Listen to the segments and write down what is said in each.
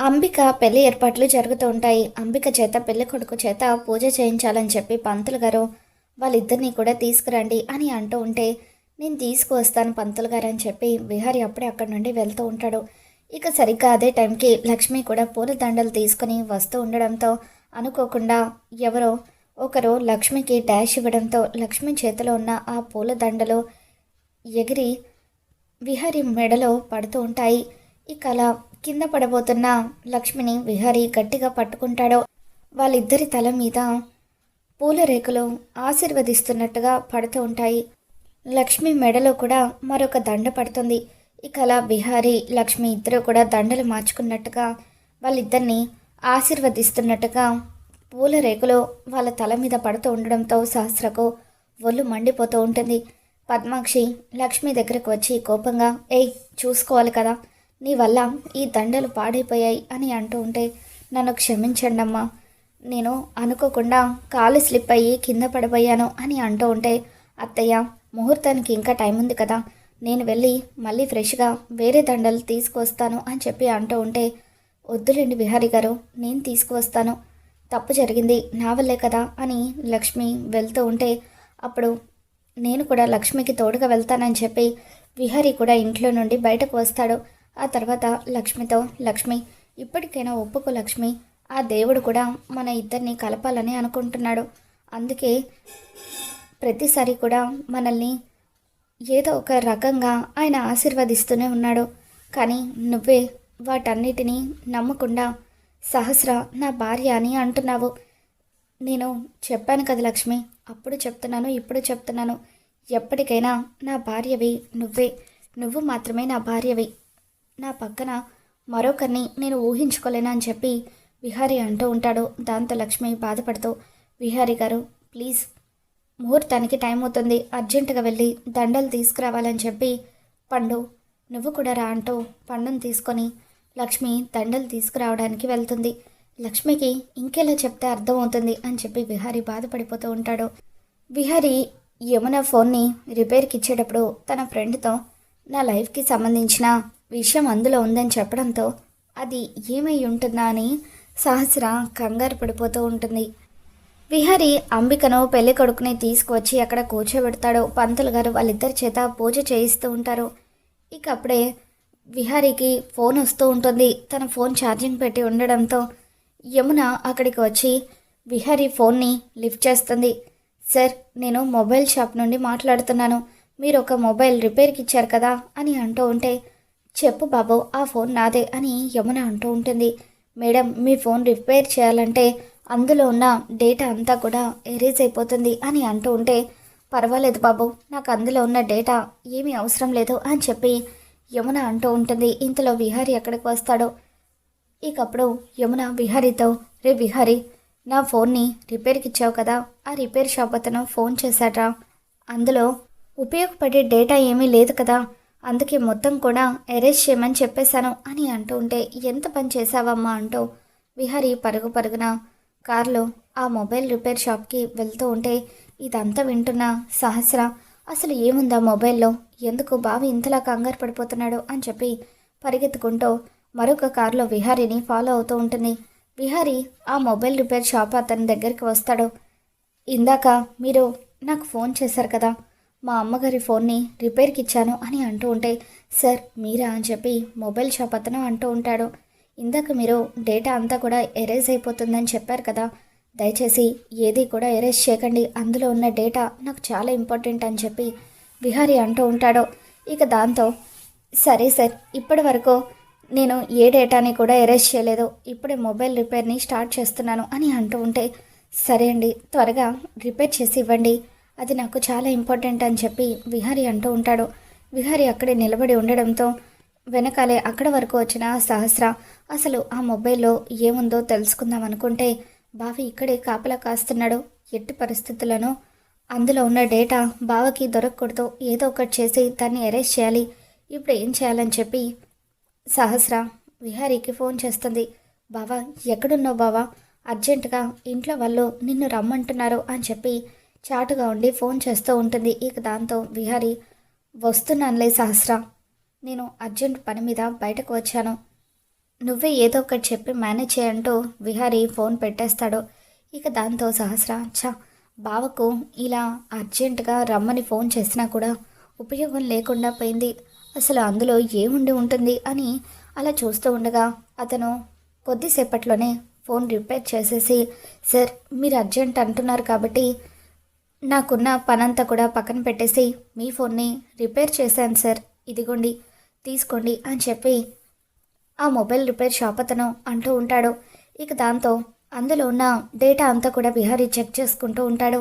అంబిక పెళ్ళి ఏర్పాట్లు జరుగుతూ ఉంటాయి. అంబిక చేత పెళ్ళి కొడుకు చేత పూజ చేయించాలని చెప్పి పంతులు గారు వాళ్ళిద్దరినీ కూడా తీసుకురండి అని అంటూ ఉంటే నేను తీసుకువస్తాను పంతులు గారు అని చెప్పి విహారి అప్పుడే అక్కడి నుండి వెళ్తూ ఉంటాడు. ఇక సరిగ్గా అదే టైంకి లక్ష్మి కూడా పూల దండలు తీసుకుని వస్తూ ఉండడంతో అనుకోకుండా ఎవరో ఒకరు లక్ష్మికి డాష్ ఇవ్వడంతో లక్ష్మి చేతిలో ఉన్న ఆ పూల దండలు ఎగిరి విహారి మెడలో పడుతూ ఉంటాయి. ఇక అలా కింద పడబోతున్న లక్ష్మిని విహారి గట్టిగా పట్టుకుంటాడో వాళ్ళిద్దరి తల మీద పూల రేకులు ఆశీర్వదిస్తున్నట్టుగా పడుతూ ఉంటాయి. లక్ష్మి మెడలో కూడా మరొక దండ పడుతుంది. ఇక అలా బిహారీ లక్ష్మి ఇద్దరు కూడా దండలు మార్చుకున్నట్టుగా వాళ్ళిద్దరిని ఆశీర్వదిస్తున్నట్టుగా పూల రేకులు వాళ్ళ తల మీద పడుతూ ఉండడంతో సహస్రకు ఒళ్ళు మండిపోతూ ఉంటుంది. పద్మాక్షి లక్ష్మి దగ్గరకు వచ్చి కోపంగా ఏయ్ చూసుకోవాలి కదా. నీ వల్ల ఈ దండలు పాడైపోయాయి అని అంటూ ఉంటే నన్ను క్షమించండి అమ్మా నేను అనుకోకుండా కాలు స్లిప్ అయ్యి కింద పడిపోయాను అని అంటూ ఉంటే అత్తయ్య ముహూర్తానికి ఇంకా టైం ఉంది కదా. నేను వెళ్ళి మళ్ళీ ఫ్రెష్గా వేరే దండలు తీసుకువస్తాను అని చెప్పి అంటూ ఉంటే వద్దులేండి విహారి గారు నేను తీసుకువస్తాను. తప్పు జరిగింది నా వల్లే కదా అని లక్ష్మి వెళ్తూ ఉంటే అప్పుడు నేను కూడా లక్ష్మికి తోడుగా వెళ్తానని చెప్పి విహారీ కూడా ఇంట్లో నుండి బయటకు వస్తాడు. ఆ తర్వాత లక్ష్మితో లక్ష్మి ఇప్పటికైనా ఒప్పుకో లక్ష్మి. ఆ దేవుడు కూడా మన ఇద్దరిని కలపాలని అనుకుంటున్నాడు. అందుకే ప్రతిసారి కూడా మనల్ని ఏదో ఒక రకంగా ఆయన ఆశీర్వదిస్తూనే ఉన్నాడు. కానీ నువ్వే వాటన్నిటినీ నమ్మకుండా సహస్ర నా భార్య అని అంటున్నావు. నేను చెప్పాను కదా లక్ష్మి అప్పుడు చెప్తున్నాను ఇప్పుడు చెప్తున్నాను. ఎప్పటికైనా నా భార్యవి నువ్వే. నువ్వు మాత్రమే నా భార్యవి. నా పక్కన మరొకరిని నేను ఊహించుకోలేనా అని చెప్పి విహారీ అంటూ ఉంటాడు. దాంతో లక్ష్మి బాధపడుతూ విహారీ గారు ప్లీజ్ ముహూర్తానికి టైం అవుతుంది. అర్జెంటుగా వెళ్ళి దండలు తీసుకురావాలని చెప్పి పండు నువ్వు కూడా రా అంటూ పండును తీసుకొని లక్ష్మి దండలు తీసుకురావడానికి వెళ్తుంది. లక్ష్మికి ఇంకెలా చెప్తే అర్థమవుతుంది అని చెప్పి విహారీ బాధపడిపోతూ ఉంటాడు. విహారీ యమున ఫోన్ని రిపేర్కి ఇచ్చేటప్పుడు తన ఫ్రెండ్తో నా లైఫ్కి సంబంధించిన విషయం అందులో ఉందని చెప్పడంతో అది ఏమై ఉంటుందా అని సహస్ర కంగారు పడిపోతూ ఉంటుంది. విహారి అంబికను పెళ్ళి కొడుకుని తీసుకువచ్చి అక్కడ కూర్చోబెడతాడు. పంతులు గారు వాళ్ళిద్దరి చేత పూజ చేయిస్తూ ఉంటారు. ఇక అప్పుడే విహారీకి ఫోన్ వస్తూ ఉంటుంది. తన ఫోన్ ఛార్జింగ్ పెట్టి ఉండడంతో యమున అక్కడికి వచ్చి విహారీ ఫోన్ని లిఫ్ట్ చేస్తుంది. సార్ నేను మొబైల్ షాప్ నుండి మాట్లాడుతున్నాను. మీరు ఒక మొబైల్ రిపేర్కి ఇచ్చారు కదా అని అంటూ ఉంటే చెప్పు బాబు ఆ ఫోన్ నాదే అని యమున అంటూ ఉంటుంది. మేడం మీ ఫోన్ రిపేర్ చేయాలంటే అందులో ఉన్న డేటా అంతా కూడా ఎరేజ్ అయిపోతుంది అని అంటూ ఉంటే పర్వాలేదు బాబు నాకు అందులో ఉన్న డేటా ఏమీ అవసరం లేదు అని చెప్పి యమున అంటూ ఉంటుంది. ఇంతలో విహారీ ఎక్కడికి వస్తాడో? ఇకప్పుడు యమున విహారీతో రే విహారీ నా ఫోన్ని రిపేర్కి ఇచ్చావు కదా ఆ రిపేర్ షాప్ అతను ఫోన్ చేశాడ్రా. అందులో ఉపయోగపడే డేటా ఏమీ లేదు కదా అందుకే మొత్తం కూడా ఎరేజ్ చేయమని చెప్పేశాను అని అంటూ ఉంటే ఎంత పని చేశావమ్మా? అంటూ విహారీ పరుగు పరుగున కారులో ఆ మొబైల్ రిపేర్ షాప్కి వెళ్తూ ఉంటే ఇదంతా వింటున్న సహస్ర అసలు ఏముందా మొబైల్లో? ఎందుకు బావి ఇంతలా కంగారు పడిపోతున్నాడు? అని చెప్పి పరిగెత్తుకుంటూ మరొక కారులో విహారీని ఫాలో అవుతూ ఉంటుంది. విహారీ ఆ మొబైల్ రిపేర్ షాప్ అతని దగ్గరికి వస్తాడు. ఇందాక మీరు నాకు ఫోన్ చేశారు కదా మా అమ్మగారి ఫోన్ని రిపేర్కి ఇచ్చాను అని అంటూ ఉంటే సార్ మీరా? అని చెప్పి మొబైల్ షాప్ అతను అంటూ ఉంటాడు. ఇందాక మీరు డేటా అంతా కూడా ఎరేజ్ అయిపోతుందని చెప్పారు కదా దయచేసి ఏది కూడా ఎరేజ్ చేయకండి. అందులో ఉన్న డేటా నాకు చాలా ఇంపార్టెంట్ అని చెప్పి విహారీ అంటూ ఉంటాడు. ఇక దాంతో సరే సార్ ఇప్పటి వరకు నేను ఏ డేటాని కూడా ఎరేజ్ చేయలేదు. ఇప్పుడే మొబైల్ రిపేర్ని స్టార్ట్ చేస్తున్నాను అని అంటూ ఉంటే సరే అండి త్వరగా రిపేర్ చేసి ఇవ్వండి. అది నాకు చాలా ఇంపార్టెంట్ అని చెప్పి విహారీ అంటూ ఉంటాడు. విహారీ అక్కడే నిలబడి ఉండడంతో వెనకాలే అక్కడ వరకు వచ్చిన సహస్ర అసలు ఆ మొబైల్లో ఏముందో తెలుసుకుందాం అనుకుంటే బావి ఇక్కడే కాపలా కాస్తున్నాడు. ఎట్టి పరిస్థితులను అందులో ఉన్న డేటా బావకి దొరకకూడదు. ఏదో ఒకటి చేసి దాన్ని అరెస్ట్ చేయాలి. ఇప్పుడు ఏం చేయాలని చెప్పి సహస్ర విహారీకి ఫోన్ చేస్తుంది. బావా ఎక్కడున్నావు బావా? అర్జెంటుగా ఇంట్లో వాళ్ళు నిన్ను రమ్మంటున్నారు అని చెప్పి చాటుగా ఉండి ఫోన్ చేస్తూ ఉంటుంది. ఇక దాంతో విహారీ వస్తున్నానులే సహస్ర నేను అర్జెంట్ పని మీద బయటకు వచ్చాను. నువ్వే ఏదో ఒకటి చెప్పి మేనేజ్ చేయంటూ విహారీ ఫోన్ పెట్టేస్తాడు. ఇక దాంతో సహస్ర ఛా బావకు ఇలా అర్జెంటుగా రమ్మని ఫోన్ చేసినా కూడా ఉపయోగం లేకుండా పోయింది. అసలు అందులో ఏముండి ఉంటుంది? అని అలా చూస్తూ ఉండగా అతను కొద్దిసేపట్లోనే ఫోన్ రిపేర్ చేసేసి సార్ మీరు అర్జెంట్ అంటున్నారు కాబట్టి నాకున్న పనంతా కూడా పక్కన పెట్టేసి మీ ఫోన్ని రిపేర్ చేశాను సార్. ఇదిగోండి తీసుకోండి అని చెప్పి ఆ మొబైల్ రిపేర్ షాప్ అతను అంటూ ఉంటాడు. ఇక దాంతో అందులో ఉన్న డేటా అంతా కూడా బిహారీ చెక్ చేసుకుంటూ ఉంటాడు.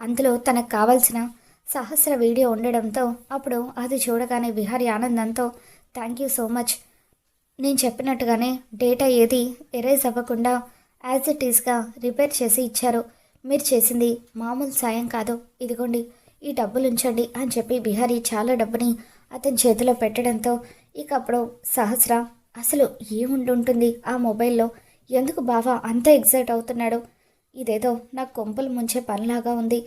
అందులో తనకు కావాల్సిన సహస్ర వీడియో ఉండడంతో అప్పుడు అది చూడగానే విహారి ఆనందంతో థ్యాంక్ యూ సో మచ్. నేను చెప్పినట్టుగానే డేటా ఏది ఎరేజ్ అవ్వకుండా యాజ్ ఇట్ ఈస్గా రిపేర్ చేసి ఇచ్చారు. మీరు చేసింది మామూలు సాయం కాదు. ఇదిగోండి ఈ డబ్బులు ఉంచండి అని చెప్పి బిహారీ చాలా డబ్బుని అతని చేతిలో పెట్టడంతో ఇక అప్పుడు సహస్ర అసలు ఏముంటుంటుంది ఉంటుంది ఆ మొబైల్లో? ఎందుకు బావా అంత ఎగ్జైట్ అవుతున్నాడు? ఇదేదో నా కొంపలు ముంచే పనిలాగా ఉంది.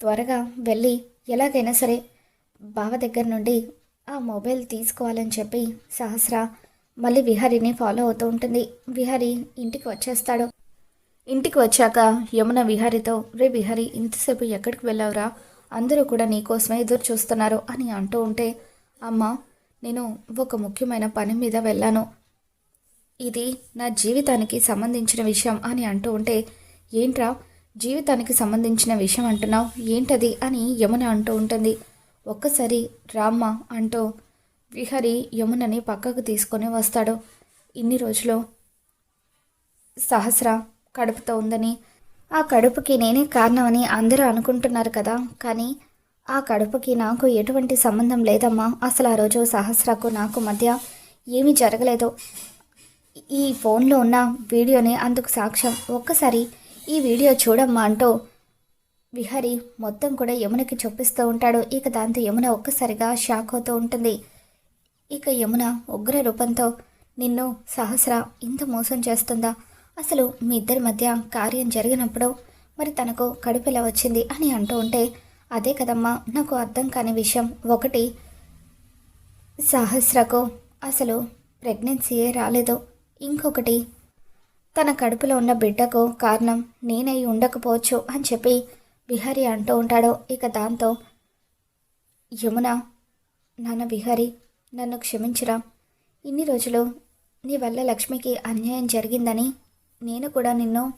త్వరగా వెళ్ళి ఎలాగైనా సరే బావ దగ్గర నుండి ఆ మొబైల్ తీసుకోవాలని చెప్పి సహస్ర మళ్ళీ విహారీని ఫాలో అవుతూ ఉంటుంది. విహారీ ఇంటికి వచ్చేస్తాడు. ఇంటికి వచ్చాక యమున విహారితో రే విహారి ఇంతసేపు ఎక్కడికి వెళ్ళావురా? అందరూ కూడా నీకోసమే ఎదురు చూస్తున్నారు అని అంటూ ఉంటే అమ్మా నేను ఒక ముఖ్యమైన పని మీద వెళ్ళాను. ఇది నా జీవితానికి సంబంధించిన విషయం అని అంటూ ఉంటే ఏంట్రా? జీవితానికి సంబంధించిన విషయం అంటున్నావు? ఏంటది? అని యమున అంటూ ఉంటుంది. ఒక్కసారి రామ్మ అంటూ విహరి యమునని పక్కకు తీసుకొని వస్తాడు. ఇన్ని రోజులు సహస్ర కడుపుతో ఉందని. ఆ కడుపుకి నేనే కారణమని అందరూ అనుకుంటున్నారు కదా. కానీ ఆ కడుపుకి నాకు ఎటువంటి సంబంధం లేదమ్మా. అసలు ఆ రోజు సహస్రకు నాకు మధ్య ఏమీ జరగలేదు. ఈ ఫోన్లో ఉన్న వీడియోని అందుకు సాక్ష్యం. ఒక్కసారి ఈ వీడియో చూడమ్మా అంటూ విహరి మొత్తం కూడా యమునకి చూపిస్తూ ఉంటాడు. ఇక దాంతో యమున ఒక్కసారిగా షాక్ అవుతూ ఉంటుంది. ఇక యమున ఉగ్ర రూపంతో నిన్ను సహస్ర ఇంత మోసం చేస్తుందా? అసలు మీ ఇద్దరి మధ్య కార్యం జరిగినప్పుడు మరి తనకు కడుపు ఎలా వచ్చింది అని అంటూ ఉంటే అదే కదమ్మా నాకు అర్థం కాని విషయం ఒకటి. సహస్రకు అసలు ప్రెగ్నెన్సీయే రాలేదు. ఇంకొకటి తన కడుపులో ఉన్న బిడ్డకు కారణం నేనై ఉండకపోవచ్చు అని చెప్పి బిహారీ అంటూ ఉంటాడు. ఇక దాంతో యమున నాన్న విహారి నన్ను క్షమించురా. ఇన్ని రోజులు నీ వల్ల లక్ష్మికి అన్యాయం జరిగిందని నేను కూడా నిన్ను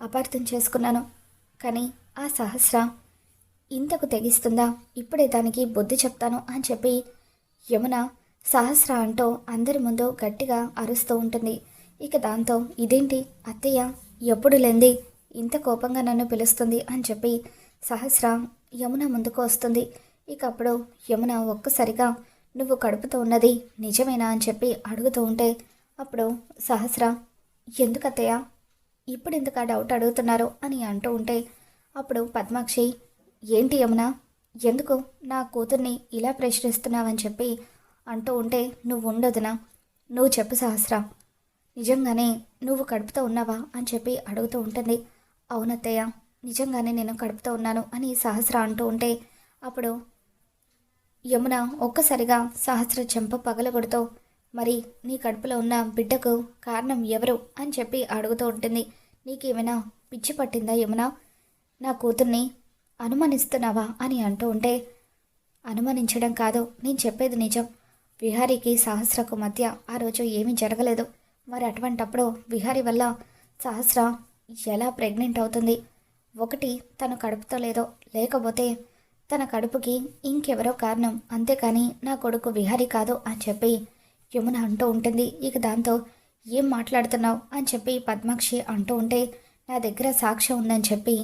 అపార్థం చేసుకున్నాను. కానీ ఆ సహస్ర ఇంతకు తెగిస్తుందా? ఇప్పుడే దానికి బుద్ధి చెప్తాను అని చెప్పి యమున సహస్ర అంటూ అందరి ముందు గట్టిగా అరుస్తూ ఉంటుంది. ఇక దాంతో ఇదేంటి? అత్తయ్య ఎప్పుడు లేంది? ఇంత కోపంగా నన్ను పిలుస్తుంది అని చెప్పి సహస్ర యమున ముందుకు వస్తుంది. ఇక అప్పుడు యమున ఒక్కసారిగా నువ్వు కడుపుతో ఉన్నది నిజమేనా? అని చెప్పి అడుగుతూ ఉంటే అప్పుడు సహస్ర ఎందుకత్తయ్య? ఇప్పుడు ఎందుకు ఆ డౌట్ అడుగుతున్నారు అని అంటూ ఉంటే అప్పుడు పద్మాక్షి ఏంటి యమున? ఎందుకు నా కూతుర్ని ఇలా ప్రశ్నిస్తున్నావని చెప్పి అంటూ ఉంటే నువ్వు ఉండదునా నువ్వు చెప్పు సహస్ర. నిజంగానే నువ్వు కడుపుతో ఉన్నావా? అని చెప్పి అడుగుతూ ఉంటుంది. అవునత్తయ్య నిజంగానే నేను కడుపుతో ఉన్నాను అని సహస్ర అంటూ ఉంటే అప్పుడు యమున ఒక్కసారిగా సహస్ర చెంప పగలగొడుతూ మరి నీ కడుపులో ఉన్న బిడ్డకు కారణం ఎవరు అని చెప్పి అడుగుతూ ఉంటుంది. నీకేమైనా పిచ్చి పట్టిందా ఏమైనా నా కూతుర్ని అనుమానిస్తున్నావా అని అంటూ ఉంటే అనుమానించడం కాదు నేను చెప్పేది నిజం. విహారీకి సహస్రకు మధ్య ఆ రోజు ఏమీ జరగలేదు. మరి అటువంటప్పుడు విహారీ వల్ల సహస్ర ఎలా ప్రెగ్నెంట్ అవుతుంది? ఒకటి తను కడుపుతో లేదో లేకపోతే తన కడుపుకి ఇంకెవరో కారణం. అంతేకాని నా కొడుకు విహారీ కాదు అని చెప్పి యమున అంటూ ఉంటుంది ఇక దాంతో ఏం మాట్లాడుతున్నావు? అని చెప్పి పద్మాక్షి అంటూ ఉంటే నా దగ్గర సాక్ష్యం ఉందని చెప్పి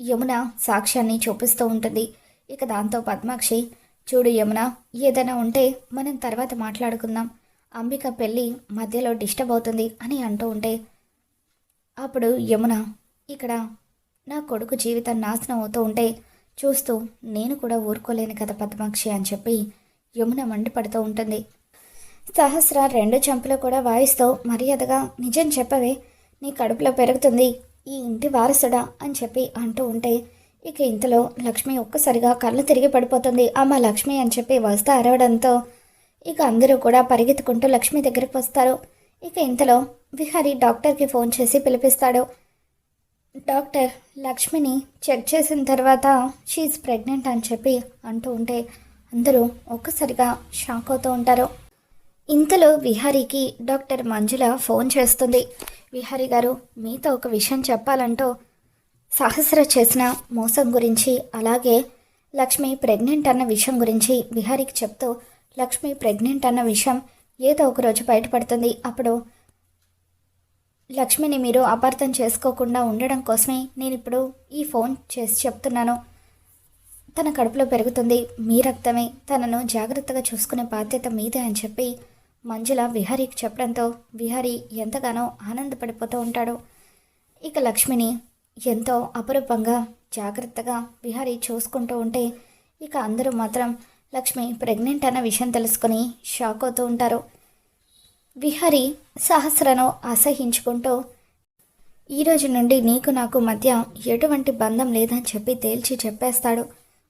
యమున సాక్ష్యాన్ని చూపిస్తూ ఉంటుంది. ఇక దాంతో పద్మాక్షి చూడు యమున ఏదైనా ఉంటే మనం తర్వాత మాట్లాడుకుందాం. అంబిక పెళ్ళి మధ్యలో డిస్టర్బ్ అవుతుంది అని అంటూ ఉంటే అప్పుడు యమున ఇక్కడ నా కొడుకు జీవితం నాశనం అవుతూ ఉంటే చూస్తూ నేను కూడా ఊరుకోలేను కదా పద్మాక్షి అని చెప్పి యమున మండిపడుతూ ఉంటుంది. సహస్ర రెండు చెంపలు కూడా వాయిస్తూ మర్యాదగా నిజం చెప్పవే నీ కడుపులో పెరుగుతుంది ఈ ఇంటి వారసుడా అని చెప్పి అంటూ ఉంటే ఇక ఇంతలో లక్ష్మి ఒక్కసారిగా కళ్ళు తిరిగి పడిపోతుంది. అమ్మ లక్ష్మి అని చెప్పి వస్తా అరవడంతో ఇక అందరూ కూడా పరిగెత్తుకుంటూ లక్ష్మి దగ్గరికి వస్తారు. ఇక ఇంతలో విహారి డాక్టర్కి ఫోన్ చేసి పిలిపిస్తాడు. డాక్టర్ లక్ష్మిని చెక్ చేసిన తర్వాత షీఈ్ ప్రెగ్నెంట్ అని చెప్పి అంటూ ఉంటే అందరూ ఒక్కసారిగా షాక్ అవుతూ ఉంటారు. ఇంతలో విహారీకి డాక్టర్ మంజుల ఫోన్ చేస్తుంది. విహారీ గారు మీతో ఒక విషయం చెప్పాలంటూ సహస్ర చేసిన మోసం గురించి అలాగే లక్ష్మి ప్రెగ్నెంట్ అన్న విషయం గురించి విహారీకి చెప్తూ లక్ష్మి ప్రెగ్నెంట్ అన్న విషయం ఏదో ఒక రోజు బయటపడుతుంది. అప్పుడు లక్ష్మిని మీరు అపార్థం చేసుకోకుండా ఉండడం కోసమే నేను ఇప్పుడు ఈ ఫోన్ చేసి చెప్తున్నాను. తన కడుపులో పెరుగుతుంది. మీ రక్తమే తనను జాగ్రత్తగా చూసుకునే బాధ్యత మీదే అని చెప్పి మంజుల విహరికి చెప్పడంతో విహరి ఎంతగానో ఆనందపడిపోతూ ఉంటాడు. ఇక లక్ష్మిని ఎంతో అపురూపంగా జాగ్రత్తగా విహారీ చూసుకుంటూ ఉంటే ఇక అందరూ మాత్రం లక్ష్మి ప్రెగ్నెంట్ అన్న విషయం తెలుసుకొని షాక్ అవుతూ ఉంటారు. విహారీ సహస్రను అసహించుకుంటూ ఈ రోజు నుండి నీకు నాకు మధ్య ఎటువంటి బంధం లేదని చెప్పి తేల్చి చెప్పేస్తాడు.